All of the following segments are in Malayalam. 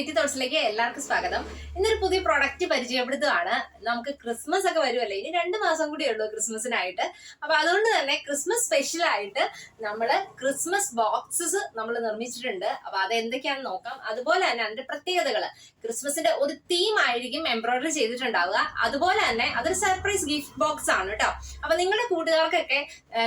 സിറ്റി തോട്ട്സിലേക്ക് എല്ലാവർക്കും സ്വാഗതം. ഇന്നൊരു പുതിയ പ്രൊഡക്റ്റ് പരിചയപ്പെടുത്തുകയാണ്. നമുക്ക് ക്രിസ്മസ് ഒക്കെ വരുമല്ലേ. ഇനി രണ്ട് മാസം കൂടി ഉള്ളൂ ക്രിസ്മസിനായിട്ട് അപ്പൊ അതുകൊണ്ട് തന്നെ ക്രിസ്മസ് സ്പെഷ്യൽ ആയിട്ട് നമ്മൾ ക്രിസ്മസ് ബോക്സസ് നമ്മൾ നിർമ്മിച്ചിട്ടുണ്ട്. അപ്പൊ അത് എന്തൊക്കെയാണെന്ന് നോക്കാം. അതുപോലെ തന്നെ അതിന്റെ പ്രത്യേകതകൾ ക്രിസ്മസിന്റെ ഒരു തീം ആയിരിക്കും എംബ്രോയിഡറി ചെയ്തിട്ടുണ്ടാവുക. അതുപോലെ തന്നെ അതൊരു സർപ്രൈസ് ഗിഫ്റ്റ് ബോക്സ് ആണ് കേട്ടോ. അപ്പൊ നിങ്ങളുടെ കൂട്ടുകാർക്കൊക്കെ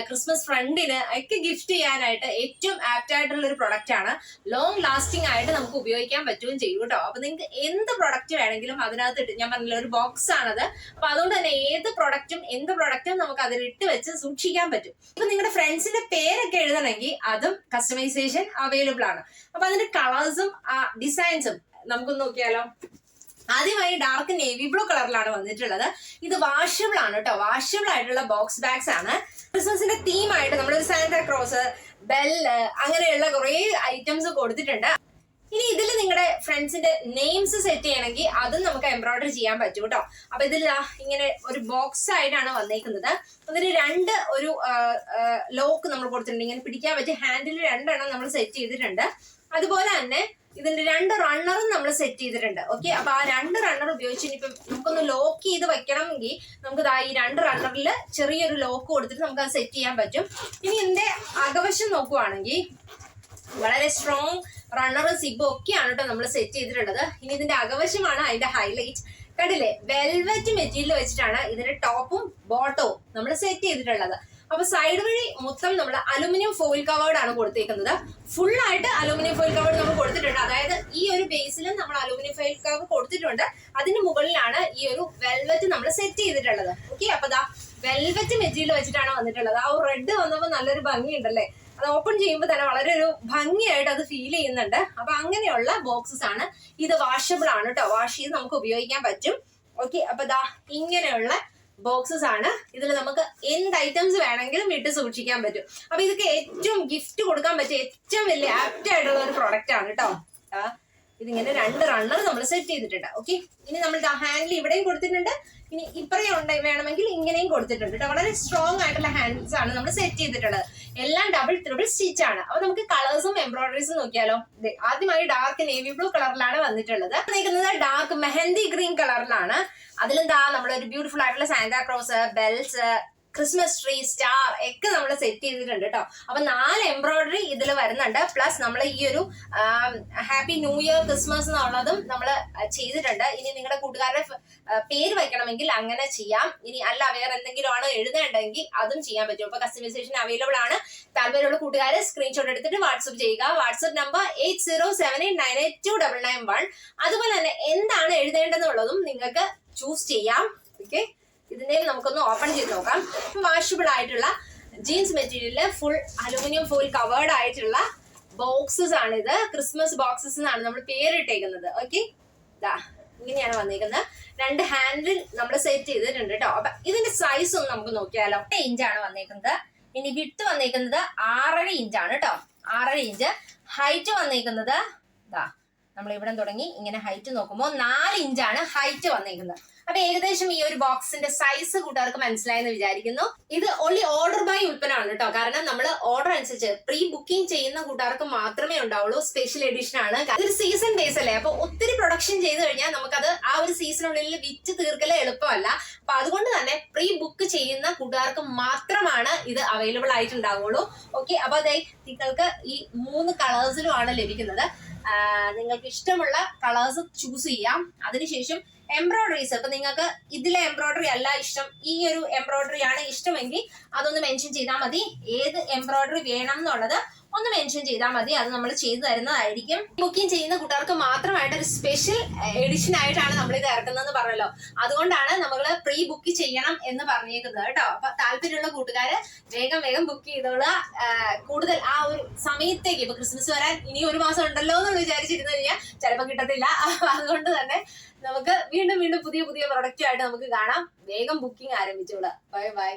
ക്രിസ്മസ് ഫ്രണ്ടിന് ഒക്കെ ഗിഫ്റ്റ് ചെയ്യാനായിട്ട് ഏറ്റവും ആപ്റ്റ് ആയിട്ടുള്ള ഒരു പ്രൊഡക്റ്റ് ആണ്. ലോങ് ലാസ്റ്റിംഗ് ആയിട്ട് നമുക്ക് ഉപയോഗിക്കാൻ പറ്റുകയും ചെയ്യും കേട്ടോ അപ്പൊ നിങ്ങൾക്ക് എന്ത് പ്രൊഡക്റ്റ് വേണമെങ്കിലും അതിനകത്ത് ഞാൻ പറഞ്ഞില്ല ഒരു ബോക്സ് ആണത്. അപ്പൊ അതുകൊണ്ട് തന്നെ ഏത് പ്രൊഡക്റ്റും എന്ത് പ്രൊഡക്റ്റും നമുക്ക് അതിൽ ഇട്ട് വെച്ച് സൂക്ഷിക്കാൻ പറ്റും. ഇപ്പൊ നിങ്ങളുടെ ഫ്രണ്ട്സിന്റെ പേരൊക്കെ എഴുതണമെങ്കിൽ അതും കസ്റ്റമൈസേഷൻ അവൈലബിൾ ആണ്. അപ്പൊ അതിന്റെ കളേഴ്സും ഡിസൈൻസും നമുക്കൊന്ന് നോക്കിയാലോ. ആദ്യമായി ഡാർക്ക് നേവി ബ്ലൂ കളറിലാണ് വന്നിട്ടുള്ളത്. ഇത് വാഷബിൾ ആണ് കേട്ടോ വാഷബിൾ ആയിട്ടുള്ള ബോക്സ് ബാഗ്സ് ആണ്. ക്രിസ്മസിന്റെ തീമായിട്ട് നമ്മളൊരു സാന്റ ക്രോസ് ബെല്ല് അങ്ങനെയുള്ള കുറേ ഐറ്റംസ് കൊടുത്തിട്ടുണ്ട്. ഇനി ഇതിൽ നിങ്ങളുടെ ഫ്രണ്ട്സിന്റെ നെയിംസ് സെറ്റ് ചെയ്യണമെങ്കിൽ അതും നമുക്ക് എംബ്രോയിഡറി ചെയ്യാൻ പറ്റും കേട്ടോ അപ്പൊ ഇതിൽ ഇങ്ങനെ ഒരു ബോക്സ് ആയിട്ടാണ് വന്നേക്കുന്നത്. അതിന് രണ്ട് ഒരു ലോക്ക് നമ്മൾ കൊടുത്തിട്ടുണ്ട്. ഇങ്ങനെ പിടിക്കാൻ പറ്റിയ ഹാൻഡിൽ രണ്ടെണ്ണം നമ്മൾ സെറ്റ് ചെയ്തിട്ടുണ്ട്. അതുപോലെ തന്നെ ഇതിന്റെ രണ്ട് റണ്ണറും നമ്മൾ സെറ്റ് ചെയ്തിട്ടുണ്ട്. ഓക്കെ അപ്പൊ ആ രണ്ട് റണ്ണർ ഉപയോഗിച്ച് ഇനിയിപ്പം നമുക്കൊന്ന് ലോക്ക് ചെയ്ത് വെക്കണമെങ്കിൽ നമുക്ക് ഈ രണ്ട് റണ്ണറിൽ ചെറിയൊരു ലോക്ക് കൊടുത്തിട്ട് നമുക്ക് അത് സെറ്റ് ചെയ്യാൻ പറ്റും. ഇനി ഇതിന്റെ അകവശം നോക്കുവാണെങ്കിൽ വളരെ സ്ട്രോങ് റണ്ണറും സിബും ഒക്കെയാണ് കേട്ടോ നമ്മൾ സെറ്റ് ചെയ്തിട്ടുള്ളത്. ഇനി ഇതിന്റെ അകവശമാണ് അതിന്റെ ഹൈലൈറ്റ് കണ്ടില്ലേ? വെൽവെറ്റ് മെറ്റീരിയൽ വെച്ചിട്ടാണ് ഇതിന്റെ ടോപ്പും ബോട്ടവും നമ്മൾ സെറ്റ് ചെയ്തിട്ടുള്ളത്. അപ്പൊ സൈഡ് വഴി മൊത്തം നമ്മൾ അലുമിനിയം ഫോയിൽ കവേർഡ് ആണ് കൊടുത്തേക്കുന്നത്. ഫുൾ ആയിട്ട് അലുമിനിയം ഫോയിൽ കവേർഡ് നമ്മൾ കൊടുത്തിട്ടുണ്ട്. അതായത് ഈ ഒരു ബേസിലും നമ്മൾ അലുമിനിയം ഫോയിൽ കവർ കൊടുത്തിട്ടുണ്ട്. അതിന് മുകളിലാണ് ഈ ഒരു വെൽവെറ്റ് നമ്മൾ സെറ്റ് ചെയ്തിട്ടുള്ളത്. ഓക്കെ അപ്പൊ ദാ വെൽവെറ്റ് മെറ്റീരിയൽ വെച്ചിട്ടാണ് വന്നിട്ടുള്ളത്. ആ റെഡ് വന്നപ്പോൾ നല്ലൊരു ഭംഗിയുണ്ടല്ലേ? അത് ഓപ്പൺ ചെയ്യുമ്പോൾ തന്നെ വളരെ ഒരു ഭംഗിയായിട്ട് അത് ഫീൽ ചെയ്യുന്നുണ്ട്. അപ്പൊ അങ്ങനെയുള്ള ബോക്സസ് ആണ് ഇത് വാഷബിൾ ആണ് കേട്ടോ വാഷ് ചെയ്ത് നമുക്ക് ഉപയോഗിക്കാൻ പറ്റും. ഓക്കെ അപ്പൊ ദാ ഇങ്ങനെയുള്ള ബോക്സസ് ആണ്. ഇതിൽ നമുക്ക് എന്ത് ഐറ്റംസ് വേണമെങ്കിലും ഇട്ട് സൂക്ഷിക്കാൻ പറ്റും. അപ്പൊ ഇതൊക്കെ ഏറ്റവും ഗിഫ്റ്റ് കൊടുക്കാൻ പറ്റിയ ഏറ്റവും വലിയ ആപ്റ്റ് ആയിട്ടുള്ള ഒരു പ്രൊഡക്റ്റ് ആണ് കേട്ടോ ഇതിങ്ങനെ രണ്ട് റണ്ണർ നമ്മൾ സെറ്റ് ചെയ്തിട്ടുണ്ട്. ഓക്കെ ഇനി നമ്മൾ ഹാൻഡിൽ ഇവിടെയും കൊടുത്തിട്ടുണ്ട്. ഇനി ഇപ്പറയും ഉണ്ട് വേണമെങ്കിൽ ഇങ്ങനെയും കൊടുത്തിട്ടുണ്ട് കേട്ടോ വളരെ സ്ട്രോങ് ആയിട്ടുള്ള ഹാൻഡ്സ് ആണ് നമ്മൾ സെറ്റ് ചെയ്തിട്ടുള്ളത്. എല്ലാം ഡബിൾ ത്രിബിൾ സ്റ്റിച്ച് ആണ്. അപ്പൊ നമുക്ക് കളേഴ്സും എംബ്രോയിഡറീസും നോക്കിയാലോ? ആദ്യമായി ഡാർക്ക് നേവി ബ്ലൂ കളറിലാണ് വന്നിട്ടുള്ളത്. നിൽക്കുന്നത് ഡാർക്ക് മെഹന്തി ഗ്രീൻ കളറിലാണ് അതിലെന്താ? നമ്മളൊരു ബ്യൂട്ടിഫുൾ ആയിട്ടുള്ള Santa cross bells Christmas tree star ഒക്കെ നമ്മൾ സെറ്റ് ചെയ്തിട്ടുണ്ട് കേട്ടോ അപ്പൊ നാല് എംബ്രോയിഡറി ഇതിൽ വരുന്നുണ്ട്. പ്ലസ് നമ്മൾ ഈ ഒരു ഹാപ്പി ന്യൂ ഇയർ ക്രിസ്മസ് എന്നുള്ളതും നമ്മൾ ചെയ്തിട്ടുണ്ട്. ഇനി നിങ്ങളുടെ കൂട്ടുകാരുടെ പേര് വയ്ക്കണമെങ്കിൽ അങ്ങനെ ചെയ്യാം. ഇനി അല്ല വേറെ എന്തെങ്കിലും ആണ് എഴുതേണ്ടെങ്കിൽ അതും ചെയ്യാൻ പറ്റും. അപ്പൊ കസ്റ്റമൈസേഷൻ അവൈലബിൾ ആണ്. താല്പര്യമുള്ള കൂട്ടുകാരെ സ്ക്രീൻഷോട്ട് എടുത്തിട്ട് വാട്സ്ആപ്പ് ചെയ്യുക. WhatsApp number eight zero seven eight nine eight two double nine one അതുപോലെ തന്നെ എന്താണ് എഴുതേണ്ടതെന്നുള്ളതും നിങ്ങൾക്ക് ചൂസ് ചെയ്യാം. ഓക്കെ ഇതിന്റെയും നമുക്കൊന്ന് ഓപ്പൺ ചെയ്ത് നോക്കാം. വാഷബിൾ ആയിട്ടുള്ള ജീൻസ് മെറ്റീരിയലിൽ ഫുൾ അലുമിനിയം ഫോയിൽ കവേർഡ് ആയിട്ടുള്ള ബോക്സസ് ആണ് ഇത് ക്രിസ്മസ് ബോക്സസ് എന്നാണ് നമ്മൾ പേരിട്ടേക്കുന്നത്. ഓക്കെ ഇങ്ങനെയാണ് വന്നിരിക്കുന്നത് രണ്ട് ഹാൻഡിൽ നമ്മൾ സെറ്റ് ചെയ്തിട്ടുണ്ട് കേട്ടോ അപ്പൊ ഇതിന്റെ സൈസ് ഒന്ന് നമുക്ക് നോക്കിയാലോ. ഒറ്റ ഇഞ്ചാണ് വന്നിരിക്കുന്നത് ഇനി വിട്ട് വന്നിരിക്കുന്നത് ആറര ഇഞ്ചാണ് കേട്ടോ ആറര ഇഞ്ച് ഹൈറ്റ് വന്നിരിക്കുന്നത് ഇതാ നമ്മൾ ഇവിടെ തുടങ്ങി. ഇങ്ങനെ ഹൈറ്റ് നോക്കുമ്പോൾ നാല് ഇഞ്ചാണ് ഹൈറ്റ് വന്നിരിക്കുന്നത് അപ്പൊ ഏകദേശം ഈ ഒരു ബോക്സിന്റെ സൈസ് കൂട്ടുകാർക്ക് മനസ്സിലായെന്ന് വിചാരിക്കുന്നു. ഇത് ഓൺലി ഓർഡർ ബൈ ഉൽപ്പന്നമാണ് കേട്ടോ. കാരണം നമ്മൾ ഓർഡർ അനുസരിച്ച് പ്രീ ബുക്കിംഗ് ചെയ്യുന്ന കൂട്ടുകാർക്ക് മാത്രമേ ഉണ്ടാവുള്ളൂ. സ്പെഷ്യൽ എഡിഷൻ ആണ്. ഇതൊരു സീസൺ ബേസ് അല്ലേ? അപ്പൊ ഒത്തിരി പ്രൊഡക്ഷൻ ചെയ്ത് കഴിഞ്ഞാൽ നമുക്കത് ആ ഒരു സീസണുള്ളിൽ വിറ്റ് തീർക്കലേ എളുപ്പമല്ല. അപ്പൊ അതുകൊണ്ട് തന്നെ പ്രീ ബുക്ക് ചെയ്യുന്ന കൂട്ടുകാർക്ക് മാത്രമാണ് ഇത് അവൈലബിൾ ആയിട്ടുണ്ടാവുള്ളൂ. ഓക്കെ അപ്പൊ അതെ നിങ്ങൾക്ക് ഈ മൂന്ന് കളേഴ്സിലുമാണ് ലഭിക്കുന്നത്. നിങ്ങൾക്ക് ഇഷ്ടമുള്ള കളേഴ്സ് ചൂസ് ചെയ്യാം. അതിനുശേഷം എംബ്രോയിഡറീസ് ഇപ്പൊ നിങ്ങൾക്ക് ഇതിലെ എംബ്രോയിഡറി അല്ല ഇഷ്ടം. ഈ ഒരു എംബ്രോയിഡറി ആണ് ഇഷ്ടമെങ്കിൽ അതൊന്ന് മെൻഷൻ ചെയ്താൽ മതി. ഏത് എംബ്രോയിഡറി വേണം എന്നുള്ളത് ഒന്ന് മെൻഷൻ ചെയ്താൽ മതി. അത് നമ്മൾ ചെയ്തു തരുന്നതായിരിക്കും. ബുക്കിംഗ് ചെയ്യുന്ന കൂട്ടുകാർക്ക് മാത്രമായിട്ട് ഒരു സ്പെഷ്യൽ എഡിഷൻ ആയിട്ടാണ് നമ്മൾ ഇത് ഇറക്കുന്നതെന്ന് പറഞ്ഞല്ലോ. അതുകൊണ്ടാണ് നമ്മൾ പ്രീ ബുക്ക് ചെയ്യണം എന്ന് പറഞ്ഞേക്കുന്നത് കേട്ടോ. അപ്പൊ താല്പര്യമുള്ള കൂട്ടുകാര് വേഗം വേഗം ബുക്ക് ചെയ്തോളുക. കൂടുതൽ ആ ഒരു സമയത്തേക്ക് ഇപ്പൊ ക്രിസ്മസ് വരാൻ ഇനി ഒരു മാസം ഉണ്ടല്ലോ എന്ന് വിചാരിച്ചിരുന്നു കഴിഞ്ഞാൽ ചിലപ്പോൾ കിട്ടത്തില്ല. അതുകൊണ്ട് തന്നെ നമുക്ക് വീണ്ടും വീണ്ടും പുതിയ പുതിയ പ്രൊഡക്റ്റുമായിട്ട് നമുക്ക് കാണാം. വേഗം ബുക്കിംഗ് ആരംഭിച്ചോളാം ബൈ ബൈ